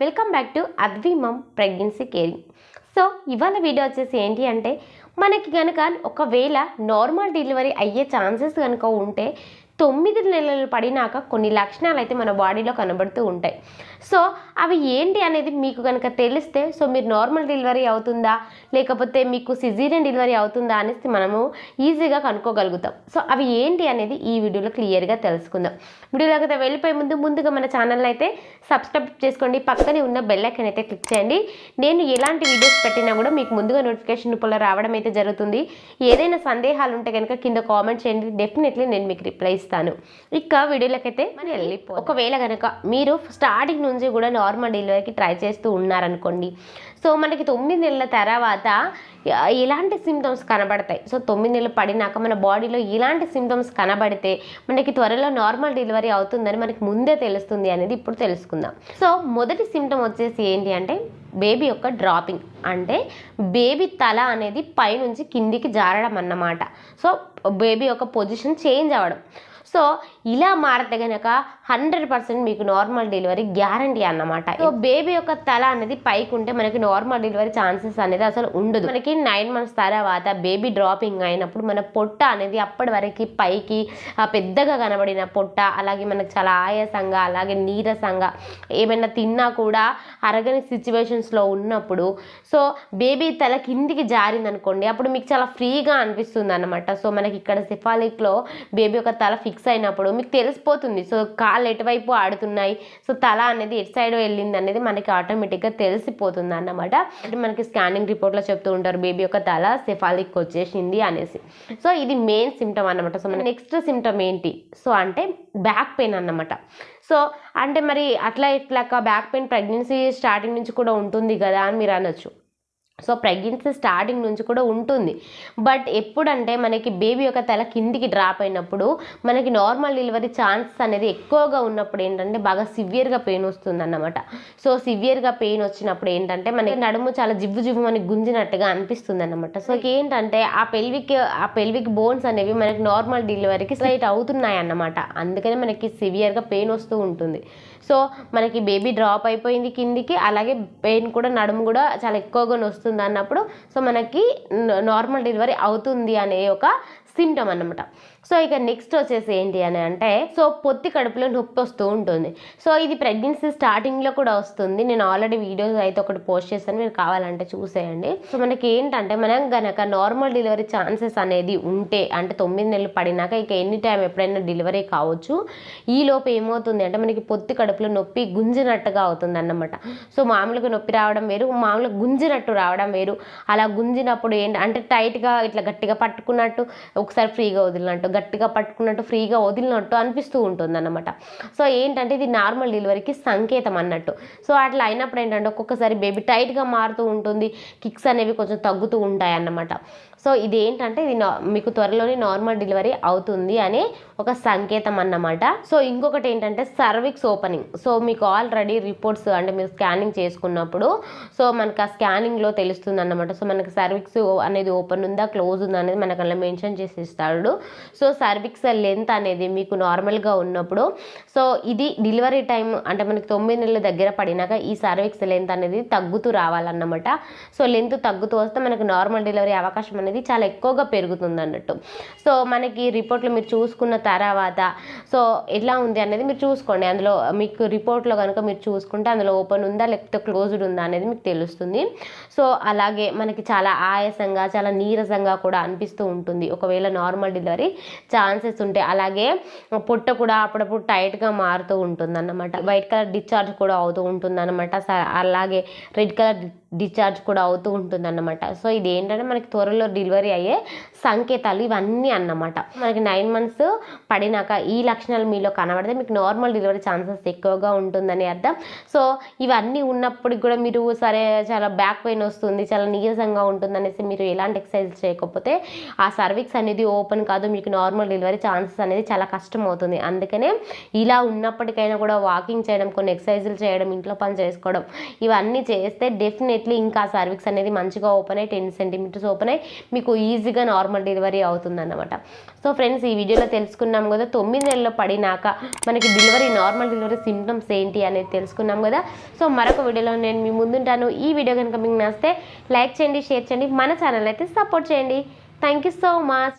Welcome back to Advi mom pregnancy caring. So ఇవాళ video వచ్చేసి ఏంటి అంటే మనకి కనుక ఒకవేళ నార్మల్ డెలివరీ అయ్యే ఛాన్సెస్ కనుక ఉంటే తొమ్మిది నెలలు పడినాక కొన్ని లక్షణాలు అయితే మన బాడీలో కనబడుతూ ఉంటాయి. సో అవి ఏంటి అనేది మీకు కనుక తెలిస్తే సో మీరు నార్మల్ డెలివరీ అవుతుందా? లేకపోతే మీకు సిజీరియన్ డెలివరీ అవుతుందా అనేసి మనము ఈజీగా కనుక్కోగలుగుతాం. సో అవి ఏంటి అనేది ఈ వీడియోలో క్లియర్గా తెలుసుకుందాం. వీడియోలోకి అయితే వెళ్ళిపోయే ముందు ముందుగా మన ఛానల్ అయితే సబ్స్క్రైబ్ చేసుకోండి. పక్కనే ఉన్న బెల్ ఐకన్ అయితే క్లిక్ చేయండి. నేను ఎలాంటి వీడియోస్ పెట్టినా కూడా మీకు ముందుగా నోటిఫికేషన్ రూపంలో రావడం అయితే జరుగుతుంది. ఏదైనా సందేహాలు ఉంటే కనుక కింద కామెంట్ చేయండి. డెఫినెట్లీ నేను మీకు రిప్లై ఇస్తాను. ఇక వీడియోలకైతే మనం వెళ్ళిపో ఒకవేళ కనుక మీరు స్టార్టింగ్ నుంచి కూడా నార్మల్ డెలివరీకి ట్రై చేస్తూ ఉన్నారనుకోండి. సో మనకి తొమ్మిది నెలల తర్వాత ఎలాంటి సిమ్టమ్స్ కనబడతాయి. సో తొమ్మిది నెలలు పడినాక మన బాడీలో ఎలాంటి సిమ్టమ్స్ కనబడితే మనకి త్వరలో నార్మల్ డెలివరీ అవుతుందని మనకి ముందే తెలుస్తుంది అనేది ఇప్పుడు తెలుసుకుందాం. సో మొదటి సిమ్టమ్ వచ్చేసి ఏంటి అంటే బేబీ యొక్క డ్రాపింగ్ అంటే బేబీ తల అనేది పైనుంచి కిందికి జారడం అన్నమాట. సో బేబీ యొక్క పొజిషన్ చేంజ్ అవ్వడం. సో ఇలా మారితే కనుక హండ్రెడ్ పర్సెంట్ మీకు నార్మల్ డెలివరీ గ్యారంటీ అన్నమాట. సో బేబీ యొక్క తల అనేది పైకి ఉంటే మనకి నార్మల్ డెలివరీ ఛాన్సెస్ అనేది అసలు ఉండదు. మనకి నైన్ మంత్స్ తర్వాత బేబీ డ్రాపింగ్ అయినప్పుడు మన పొట్ట అనేది అప్పటి వరకు పైకి పెద్దగా కనబడిన పొట్ట అలాగే మనకు చాలా ఆయాసంగా అలాగే నీరసంగా ఏమైనా తిన్నా కూడా అరగని సిచ్యువేషన్స్లో ఉన్నప్పుడు సో బేబీ తల కిందికి జారింది అనుకోండి అప్పుడు మీకు చాలా ఫ్రీగా అనిపిస్తుంది అనమాట సో మనకి ఇక్కడ సిఫాలిక్లో బేబీ యొక్క తల ఫిక్స్ అయినప్పుడు మీకు తెలిసిపోతుంది. సో కాళ్ళు ఎటువైపు ఆడుతున్నాయి? సో తల అనేది ఎటు సైడ్ వెళ్ళింది అనేది మనకి ఆటోమేటిక్గా తెలిసిపోతుంది అన్నమాట అంటే మనకి స్కానింగ్ రిపోర్ట్లో చెప్తూ ఉంటారు బేబీ యొక్క తల సెఫాలిక్ వచ్చేసింది అనేసి. సో ఇది మెయిన్ సిమ్టమ్ అన్నమాట. సో మన నెక్స్ట్ సిమ్టమ్ ఏంటి? సో అంటే బ్యాక్ పెయిన్ అన్నమాట. సో అంటే మరి అట్లా ఇట్లాక బ్యాక్ పెయిన్ ప్రెగ్నెన్సీ స్టార్టింగ్ నుంచి కూడా ఉంటుంది కదా అని మీరు అనొచ్చు. సో ప్రెగ్నెన్సీ స్టార్టింగ్ నుంచి కూడా ఉంటుంది. బట్ ఎప్పుడంటే మనకి బేబీ యొక్క తల కిందికి డ్రాప్ అయినప్పుడు మనకి నార్మల్ డెలివరీ ఛాన్సెస్ అనేది ఎక్కువగా ఉన్నప్పుడు ఏంటంటే బాగా సివియర్గా పెయిన్ వస్తుంది అన్నమాట సో సివియర్గా పెయిన్ వచ్చినప్పుడు ఏంటంటే మనకి నడుము చాలా జివ్వు జివ్వు మనకి గుంజినట్టుగా అనిపిస్తుంది అన్నమాట సో ఏంటంటే ఆ పెల్విక్ ఆ పెల్విక్ బోన్స్ అనేవి మనకి నార్మల్ డెలివరీకి స్ట్రైట్ అవుతున్నాయి అన్నమాట అందుకని మనకి సివియర్గా పెయిన్ వస్తూ ఉంటుంది. సో మనకి బేబీ డ్రాప్ అయిపోయింది కిందికి అలాగే పెయిన్ కూడా నడుము కూడా చాలా ఎక్కువగా వస్తుంది అన్నప్పుడు సో మనకి నార్మల్ డెలివరీ అవుతుంది అనే ఒక సిమ్టమ్ అన్నమాట. సో ఇక నెక్స్ట్ వచ్చేసి ఏంటి అని అంటే సో పొత్తి కడుపులో నొప్పి వస్తూ ఉంటుంది. సో ఇది ప్రెగ్నెన్సీ స్టార్టింగ్లో కూడా వస్తుంది. నేను ఆల్రెడీ వీడియోస్ అయితే ఒకటి పోస్ట్ చేశాను మీరు కావాలంటే చూసేయండి. సో మనకి ఏంటంటే మనం గనక నార్మల్ డెలివరీ ఛాన్సెస్ అనేది ఉంటే అంటే తొమ్మిది నెలలు పడినాక ఇక ఎనీ టైం ఎప్పుడైనా డెలివరీ కావచ్చు ఈ లోపు ఏమవుతుంది అంటే మనకి పొత్తి కడుపు కడుపులో నొప్పి గుంజినట్టుగా అవుతుంది అన్నమాట సో మామూలుగా నొప్పి రావడం వేరు మామూలుగా గుంజినట్టు రావడం వేరు. అలా గుంజినప్పుడు ఏంటి అంటే టైట్గా ఇట్లా గట్టిగా పట్టుకున్నట్టు ఒకసారి ఫ్రీగా వదిలినట్టు గట్టిగా పట్టుకున్నట్టు ఫ్రీగా వదిలినట్టు అనిపిస్తూ ఉంటుంది అన్నమాట సో ఏంటంటే ఇది నార్మల్ డెలివరీకి సంకేతం అన్నట్టు. సో అట్లా అయినప్పుడు ఏంటంటే ఒక్కొక్కసారి బేబీ టైట్గా మారుతూ ఉంటుంది కిక్స్ అనేవి కొంచెం తగ్గుతూ ఉంటాయి అన్నమాట. సో ఇది ఏంటంటే ఇది మీకు త్వరలోనే నార్మల్ డెలివరీ అవుతుంది అనే ఒక సంకేతం అన్నమాట. సో ఇంకొకటి ఏంటంటే సర్విక్స్ ఓపెనింగ్. సో మీకు ఆల్రెడీ రిపోర్ట్స్ అంటే మీరు స్కానింగ్ చేసుకున్నప్పుడు సో మనకు ఆ స్కానింగ్లో తెలుస్తుంది అన్నమాట సో మనకి సర్విక్స్ అనేది ఓపెన్ ఉందా క్లోజ్ ఉందా అనేది మనకు అలా మెన్షన్ చేసి ఇస్తాడు సో సర్విక్స్ లెంత్ అనేది మీకు నార్మల్గా ఉన్నప్పుడు సో ఇది డెలివరీ టైం అంటే మనకి తొమ్మిది నెలల దగ్గర పడినాక ఈ సర్విక్స్ లెంత్ అనేది తగ్గుతూ రావాలన్నమాట. సో లెంత్ తగ్గుతూ వస్తే మనకి నార్మల్ డెలివరీ అవకాశం అనేది చాలా ఎక్కువగా పెరుగుతుంది అన్నట్టు సో మనకి రిపోర్ట్లో మీరు చూసుకున్న తర్వాత సో ఎలా ఉంది అనేది మీరు చూసుకోండి. అందులో మీకు మీకు రిపోర్ట్లో కనుక మీరు చూసుకుంటే అందులో ఓపెన్ ఉందా లేకపోతే క్లోజ్డ్ ఉందా అనేది మీకు తెలుస్తుంది. సో అలాగే మనకి చాలా ఆయాసంగా చాలా నీరసంగా కూడా అనిపిస్తూ ఉంటుంది. ఒకవేళ నార్మల్ డెలివరీ ఛాన్సెస్ ఉంటాయి అలాగే పొట్ట కూడా అప్పుడప్పుడు టైట్గా మారుతూ ఉంటుంది అన్నమాట వైట్ కలర్ డిశ్చార్జ్ కూడా అవుతూ ఉంటుంది అనమాట అలాగే రెడ్ కలర్ డిశ్చార్జ్ కూడా అవుతూ ఉంటుంది అన్నమాట సో ఇది ఏంటంటే మనకి త్వరలో డెలివరీ అయ్యే సంకేతాలు ఇవన్నీ అన్నమాట. మనకి నైన్ మంత్స్ పడినాక ఈ లక్షణాలు మీలో కనబడితే మీకు నార్మల్ డెలివరీ ఛాన్సెస్ ఎక్కువగా ఉంటుందని అర్థం. సో ఇవన్నీ ఉన్నప్పటికి కూడా మీరు సరే చాలా బ్యాక్ పెయిన్ వస్తుంది చాలా నీరసంగా ఉంటుంది అనేసి మీరు ఎలాంటి ఎక్సర్సైజ్ చేయకపోతే ఆ సర్విక్స్ అనేది ఓపెన్ కాదు మీకు నార్మల్ డెలివరీ ఛాన్సెస్ అనేది చాలా కష్టం అవుతుంది. అందుకనే ఇలా ఉన్నప్పటికైనా కూడా వాకింగ్ చేయడం కొన్ని ఎక్సర్సైజులు చేయడం ఇంట్లో పని చేసుకోవడం ఇవన్నీ చేస్తే డెఫినెట్ డెఫినెట్లీ ఇంకా సర్విక్స్ అనేది మంచిగా ఓపెన్ అయ్యి టెన్ సెంటీమీటర్స్ ఓపెన్ అయ్యి మీకు ఈజీగా నార్మల్ డెలివరీ అవుతుందన్నమాట. సో ఫ్రెండ్స్ ఈ వీడియోలో తెలుసుకున్నాం కదా తొమ్మిది నెలలు పడినాక మనకి డెలివరీ నార్మల్ డెలివరీ సిమ్టమ్స్ ఏంటి అనేది తెలుసుకున్నాం కదా. సో మరొక వీడియోలో నేను మీ ముందుంటాను. ఈ వీడియో కనుక మీకు నచ్చితే లైక్ చేయండి షేర్ చేయండి. మన ఛానల్ అయితే సపోర్ట్ చేయండి. Thank you so much